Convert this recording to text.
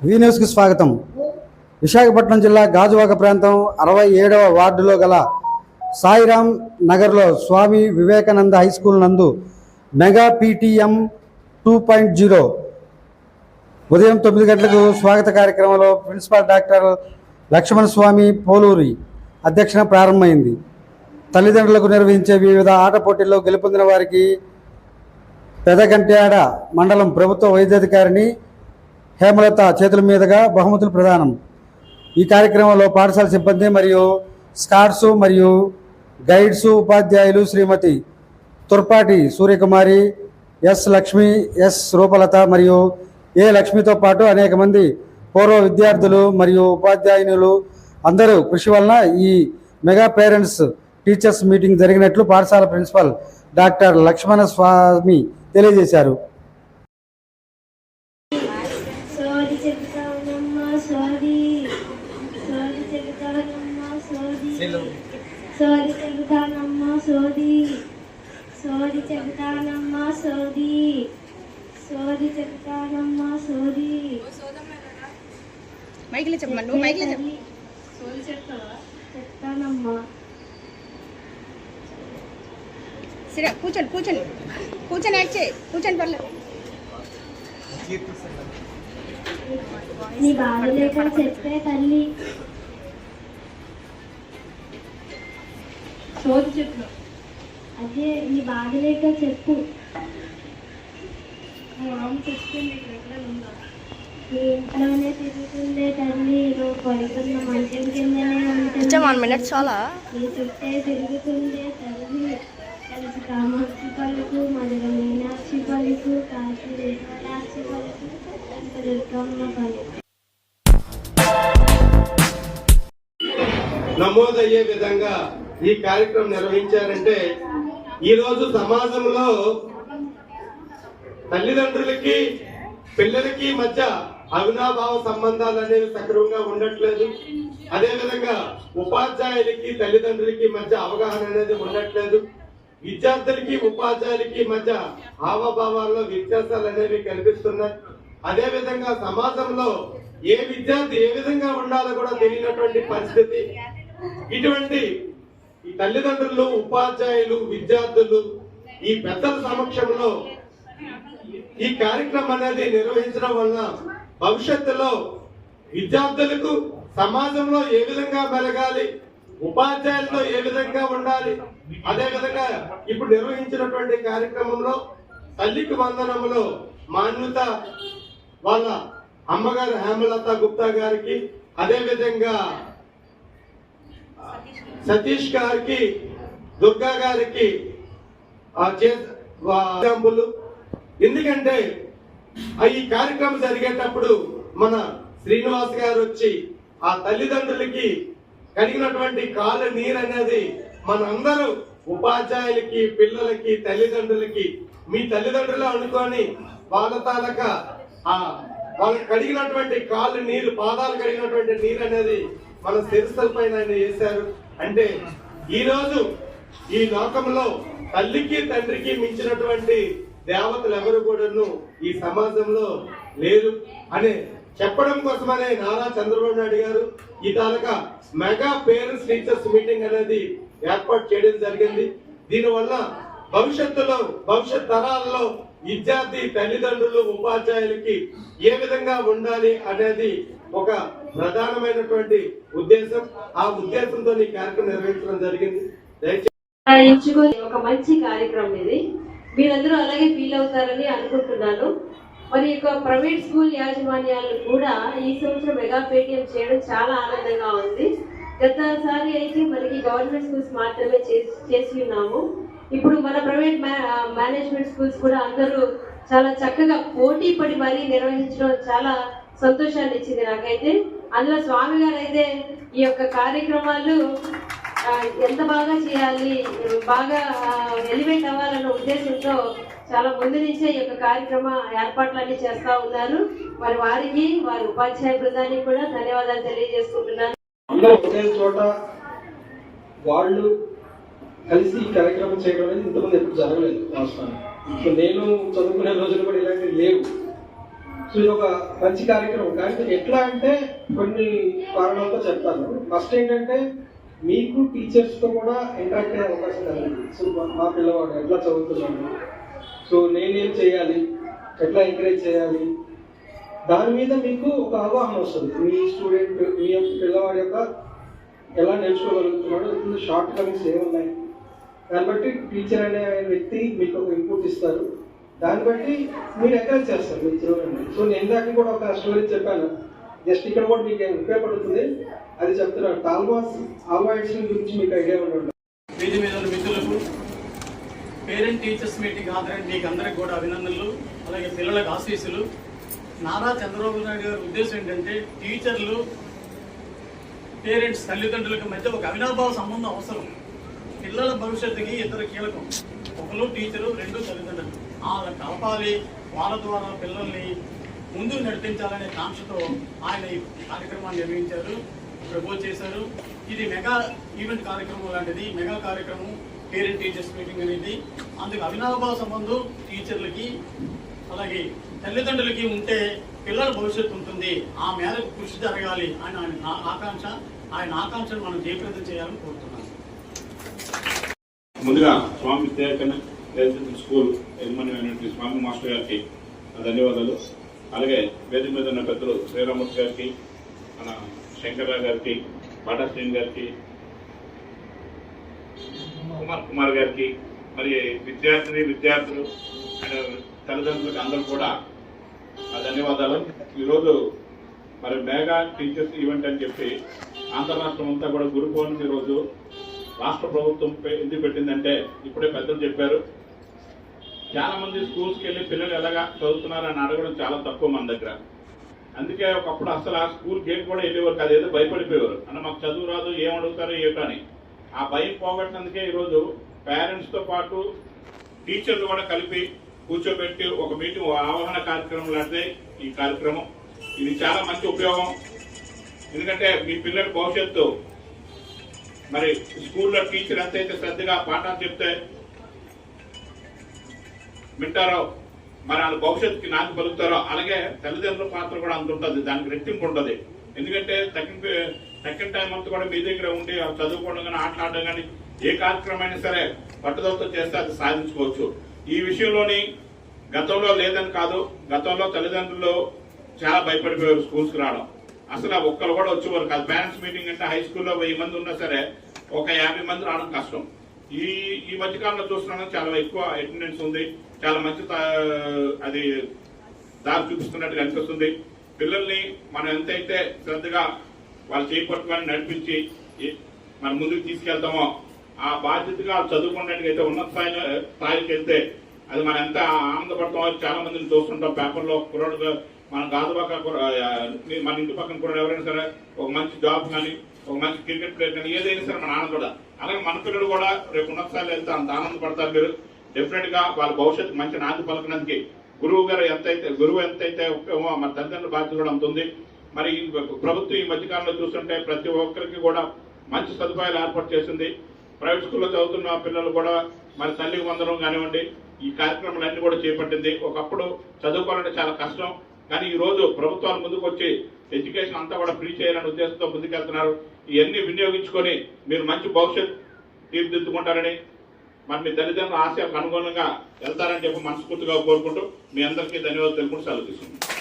వీన్యూస్కి స్వాగతం. విశాఖపట్నం జిల్లా గాజువాక ప్రాంతం అరవై ఏడవ వార్డులో గల సాయిరాం నగర్లో స్వామి వివేకానంద హై స్కూల్ నందు mega PTM two point zero ఉదయం తొమ్మిది గంటలకు స్వాగత కార్యక్రమంలో ప్రిన్సిపాల్ డాక్టర్ లక్ష్మణ స్వామి పోలూరి అధ్యక్షణ ప్రారంభమైంది. తల్లిదండ్రులకు నిర్వహించే వివిధ ఆట పోటీల్లో గెలుపొందిన వారికి పెదగంట్యాడ మండలం ప్రభుత్వ వైద్యాధికారిని హేమలత చేతుల మీదుగా బహుమతులు ప్రదానం. ఈ కార్యక్రమంలో పాఠశాల సిబ్బంది మరియు స్కాట్స్ మరియు గైడ్స్ ఉపాధ్యాయులు శ్రీమతి తుర్పాటి సూర్యకుమారి ఎస్ లక్ష్మి ఎస్ రూపలత మరియు ఏ లక్ష్మితో పాటు అనేక మంది పూర్వ విద్యార్థులు మరియు ఉపాధ్యాయునులు అందరూ కృషి వలన ఈ మెగా పేరెంట్స్ టీచర్స్ మీటింగ్ జరిగినట్లు పాఠశాల ప్రిన్సిపల్ డాక్టర్ లక్ష్మణ స్వామి తెలియజేశారు. సోది చెబుతానమ్మా సోది. సోది చెబుతానమ్మా సోది. సోది చెబుతానమ్మా సోది. సోది చెబుతానమ్మా సోది. సోది చెబుతానమ్మా సోది. మైకిలో చెప్పమ్మా నువ్వు మైకిలో చెప్పు. సోది చెప్తావా? చెప్తానమ్మా. సరే కూర్చోండి కూర్చోండి. కూర్చొని యాక్ట్ చేయి. పర్లేదు నీ బాధ లేక చెప్పే తల్లి. సోది చెప్పు. అదే నీ బాధ లేక చెప్పు నీ ఇంట్లోనే తిరుగుతుందే తల్లి నువ్వు పడుకున్న మంచం కిందనే ఉంటుంది వన్ మినిట్ చాలా. నీ చుట్టే తిరుగుతుందే తల్లి. కలిసి కామాక్షి పలుకు మధుర మీనాక్షి పలుకు కాశీ పలుకు. నమోదయ్యే విధంగా ఈ కార్యక్రమం నిర్వహించారంటే ఈ రోజు సమాజంలో తల్లిదండ్రులకి పిల్లలకి మధ్య అవినాభావ సంబంధాలు అనేవి సక్రమంగా ఉండట్లేదు. అదేవిధంగా ఉపాధ్యాయులకి తల్లిదండ్రులకి మధ్య అవగాహన అనేది ఉండట్లేదు. విద్యార్థులకి ఉపాధ్యాయులకి మధ్య హావభావాల్లో వ్యత్యాసాలు అనేవి కనిపిస్తున్నాయి. అదే విధంగా సమాజంలో ఏ విద్యార్థి ఏ విధంగా ఉండాలో కూడా తెలియనటువంటి పరిస్థితి. ఇటువంటి ఈ తల్లిదండ్రులు ఉపాధ్యాయులు విద్యార్థులు ఈ పెద్దల సమక్షంలో ఈ కార్యక్రమం అనేది నిర్వహించడం వలన భవిష్యత్తులో విద్యార్థులకు సమాజంలో ఏ విధంగా మెలగాలి ఉపాధ్యాయులతో ఏ విధంగా ఉండాలి అదే విధంగా ఇప్పుడు నిర్వహించినటువంటి కార్యక్రమంలో తల్లికి వందనములో మాన్యత వాళ్ళ అమ్మగారు హేమలత గుప్తా గారికి అదే విధంగా సతీష్ గారికి దుర్గా గారికి ఎగ్జాంపుల్ ఎందుకంటే ఆ ఈ కార్యక్రమం జరిగేటప్పుడు మన శ్రీనివాస్ గారు వచ్చి ఆ తల్లిదండ్రులకి కలిగినటువంటి కాలు నీరు అనేది మనందరూ ఉపాధ్యాయులకి పిల్లలకి తల్లిదండ్రులకి మీ తల్లిదండ్రులు అనుకొని వాళ్ళ తాలక వాళ్ళు వాళ్ళకి కడిగినటువంటి కాళ్ళు నీరు పాదాలు కడిగినటువంటి నీరు అనేది మన శిరస్సుల పైన ఆయన వేశారు. అంటే ఈరోజు ఈ లోకంలో తల్లికి తండ్రికి మించినటువంటి దేవతలు ఎవరు కూడాను ఈ సమాజంలో లేరు అనే చెప్పడం కోసమనే నారా చంద్రబాబు నాయుడు గారు ఈ తాలూకా మెగా పేరెంట్స్ టీచర్స్ మీటింగ్ అనేది ఏర్పాటు చేయడం జరిగింది. దీనివల్ల భవిష్యత్తులో భవిష్యత్ తరాలలో విద్యార్థి తల్లిదండ్రులు ఉపాధ్యాయులకి ఏ విధంగా ఉండాలి అనేది ఒక ప్రధానమైనటువంటి ఉద్దేశం. ఆ ఉద్దేశంతో ఈ కార్యక్రమం నిర్వహించడం జరిగింది. ఒక మంచి కార్యక్రమం ఇది. మీరందరూ అలాగే ఫీల్ అవుతారని అనుకుంటున్నాను. మరి యొక్క ప్రైవేట్ స్కూల్ యాజమాన్యాలు కూడా ఈ సంవత్సరం మెగా పేటిఎం చేయడం చాలా ఆనందంగా ఉంది. గతసారి అయితే మనకి గవర్నమెంట్ స్కూల్స్ మాత్రమే చేసి చేసి ఉన్నాము. ఇప్పుడు మన ప్రైవేట్ మేనేజ్మెంట్ స్కూల్స్ కూడా అందరూ చాలా చక్కగా పోటీ పడి మరీ నిర్వహించడం చాలా సంతోషాన్ని ఇచ్చింది నాకైతే. అందులో స్వామి గారు అయితే ఈ యొక్క కార్యక్రమాలు ఎంత బాగా చేయాలి బాగా ఎలివేట్ అవ్వాలన్న ఉద్దేశంతో చాలా ముందు నుంచే ఈ యొక్క కార్యక్రమ ఏర్పాట్లన్నీ చేస్తూ ఉన్నారు. మరి వారికి వారి ఉపాధ్యాయ బృందానికి కూడా ధన్యవాదాలు తెలియజేసుకుంటున్నాను. అందరూ చోట వాళ్ళు కలిసి ఈ కార్యక్రమం చేయడం అనేది ఇంతకుముందు ఎప్పుడు జరగలేదు వాస్తవానికి సో నేను చదువుకునే రోజులు కూడా ఇలాంటివి లేవు. సో ఇది ఒక మంచి కార్యక్రమం. కానీ ఎట్లా అంటే కొన్ని కారణాలతో చెప్తాను. ఫస్ట్ ఏంటంటే మీకు టీచర్స్తో కూడా ఇంటరాక్ట్ అయ్యే అవకాశం కలిగింది. సో మా- పిల్లవాడు ఎట్లా చదువుతున్నాడు? సో నేనేం చేయాలి? ఎట్లా ఎంకరేజ్ చేయాలి? దాని మీద మీకు ఒక అవగాహన వస్తుంది. మీ స్టూడెంట్ మీ యొక్క పిల్లవాడి యొక్క ఎలా నేర్చుకోగలుగుతున్నాడు? షార్ట్ కమింగ్స్ ఏమున్నాయి? దాన్ని బట్టి టీచర్ అనే వ్యక్తి మీకు ఒక ఇన్పుట్ ఇస్తారు. దాన్ని బట్టి మీరు ఎంకరేజ్ చేస్తారు మీ చిల్డ్రన్ సో నేను ఇందాక కూడా ఒక స్టోరీ చెప్పాను. జస్ట్ ఇక్కడ కూడా మీకు ఉపయోగపడుతుంది అది చెప్తున్నాను. టాల్మాస్ ఆల్వాయిడ్స్ గురించి మీకు ఐడియా ఉండదు వీధి మీద మిత్రులకు పేరెంట్ టీచర్స్ మీటింగ్ హాజరైన మీకు అందరికి కూడా అభినందనలు. అలాగే పిల్లలకు ఆశీస్సులు. నారా చంద్రబాబు నాయుడు గారి ఉద్దేశం ఏంటంటే టీచర్లు పేరెంట్స్ తల్లిదండ్రులకు మధ్య ఒక అవినాభావ సంబంధం అవసరం. పిల్లల భవిష్యత్తుకి ఇద్దరు కీలకం. ఒకరు టీచరు రెండు తల్లిదండ్రులు. వాళ్ళని కలపాలి వాళ్ళ ద్వారా పిల్లల్ని ముందుకు నడిపించాలనే కాంక్షతో ఆయన ఈ కార్యక్రమాన్ని నిర్వహించారు ప్రపోజ్ చేశారు. ఇది మెగా ఈవెంట్ కార్యక్రమం లాంటిది. మెగా కార్యక్రమం పేరెంట్ టీచర్స్ మీటింగ్ అనేది. అందుకు అవినాభావ సంబంధం టీచర్లకి అలాగే తల్లిదండ్రులకి ఉంటే పిల్లల భవిష్యత్తు ఉంటుంది. ఆ మేరకు కృషి జరగాలి అని ఆయన నా- ఆకాంక్ష. ఆయన ఆకాంక్షను మనం జయప్రదం చేయాలని కోరుతున్నాం. ముందుగా స్వామి విద్యాకరణ స్కూల్ యజమాని అయినటువంటి స్వామి మాస్టర్ గారికి ధన్యవాదాలు. అలాగే వేదిక మీద ఉన్న పెద్దలు శ్రీరామూర్తి గారికి మన శంకర్రావు గారికి బాటా శ్రీని గారికి కుమార్ కుమార్ గారికి మరి విద్యార్థిని విద్యార్థులు అండ్ తల్లిదండ్రులకు అందరూ కూడా ధన్యవాదాలు. ఈరోజు మరి మేఘా టీచర్స్ ఈవెంట్ అని చెప్పి ఆంధ్ర రాష్ట్రం అంతా కూడా గురు పౌర్ణమి రోజు రాష్ట్ర ప్రభుత్వం ఎందుకు పెట్టిందంటే ఇప్పుడే పెద్దలు చెప్పారు. చాలా మంది స్కూల్స్కి వెళ్ళి పిల్లలు ఎలాగా చదువుతున్నారని అడగడం చాలా తక్కువ మన దగ్గర. అందుకే ఒకప్పుడు అసలు ఆ స్కూల్ గేట్ కూడా వెళ్ళేవారు కాదు ఏదో భయపడిపోయేవారు. అన్న మాకు చదువు రాదు ఏం అడుగుతారు ఏటో అని ఆ భయం పోగొట్టినందుకే ఈరోజు పేరెంట్స్తో పాటు టీచర్లు కూడా కలిపి కూర్చోబెట్టి ఒక మీటింగ్ అవగాహన కార్యక్రమం లాంటిదే ఈ కార్యక్రమం. ఇది చాలా మంచి ఉపయోగం. ఎందుకంటే మీ పిల్లల భవిష్యత్తు మరి స్కూల్లో టీచర్ ఎంతైతే శ్రద్ధగా పాఠాలు చెప్తే వింటారో మరి వాళ్ళ భవిష్యత్తుకి నాకు పలుకుతారో అలాగే తల్లిదండ్రుల పాత్ర కూడా అంత ఉంటుంది దానికి రెట్టింపు ఉంటుంది. ఎందుకంటే సెకండ్ సెకండ్ టైం అంతా కూడా మీ దగ్గర ఉండి చదువుకోవడం కానీ ఆటలాడడం కానీ ఏ కార్యక్రమం అయినా సరే పట్టుదలతో చేస్తే అది సాధించుకోవచ్చు. ఈ విషయంలోని గతంలో లేదని కాదు గతంలో తల్లిదండ్రులు చాలా భయపడిపోయారు స్కూల్స్కి రావడం. అసలు ఒక్కరు కూడా వచ్చేవారు కాదు. పేరెంట్స్ మీటింగ్ అంటే హై స్కూల్లో వెయ్యి మంది ఉన్నా సరే ఒక యాభై మంది రావడం కష్టం. ఈ ఈ మధ్యకాలంలో చూస్తున్నాను చాలా ఎక్కువ అటెండెన్స్ ఉంది. చాలా మంచి అది దారి చూపిస్తున్నట్టుగా అనిపిస్తుంది. పిల్లల్ని మనం ఎంతైతే శ్రద్ధగా వాళ్ళు చేపట్టుకొని నడిపించి మనం మన ముందుకు తీసుకెళ్తామో ఆ బాధ్యతగా చదువుకున్నట్టుగా అయితే ఉన్నత స్థాయి స్థాయికి వెళ్తే అది మనం ఎంత ఆనందపడతామో చాలా మందిని చూస్తుంటాం. పేపర్లో కుర్రాడు మన గాజుబాక మన ఇంటి పక్కన కూడా ఎవరైనా సరే ఒక మంచి జాబ్ కానీ ఒక మంచి క్రికెట్ ప్లేయర్ కానీ ఏదైనా సరే మన ఆనందపడ అలాగే మన పిల్లలు కూడా రేపు ఉన్నత వెళ్తే అంత ఆనందపడతారు మీరు. డెఫినెట్గా వాళ్ళ భవిష్యత్తు మంచి నాంది పలకడానికి గురువు గారు ఎంతైతే గురువు ఎంతైతే ఉపయోగమో మన తల్లిదండ్రుల బాధ్యత కూడా ఉంటుంది మరి ఈ ప్రభుత్వం ఈ మధ్యకాలంలో చూస్తుంటే ప్రతి ఒక్కరికి కూడా మంచి సదుపాయాలు ఏర్పాటు చేసింది. ప్రైవేట్ స్కూల్లో చదువుతున్న పిల్లలు కూడా మరి తల్లికి వందడం కానివ్వండి ఈ కార్యక్రమాలన్నీ కూడా చేపట్టింది. ఒకప్పుడు చదువుకోవాలంటే చాలా కష్టం. కానీ ఈ రోజు ప్రభుత్వాలు ముందుకు వచ్చి ఎడ్యుకేషన్ అంతా కూడా ఫ్రీ చేయాలనే ఉద్దేశంతో ముందుకెళ్తున్నారు. ఇవన్నీ వినియోగించుకొని మీరు మంచి భవిష్యత్ తీర్చిదిద్దుకుంటారని మరి మీ తల్లిదండ్రుల ఆశయాలకు అనుగుణంగా వెళ్తారని చెప్పి మనస్ఫూర్తిగా కోరుకుంటూ మీ అందరికీ ధన్యవాదాలు తెలుపుకుంటూ సెలవు తీసుకుంటాం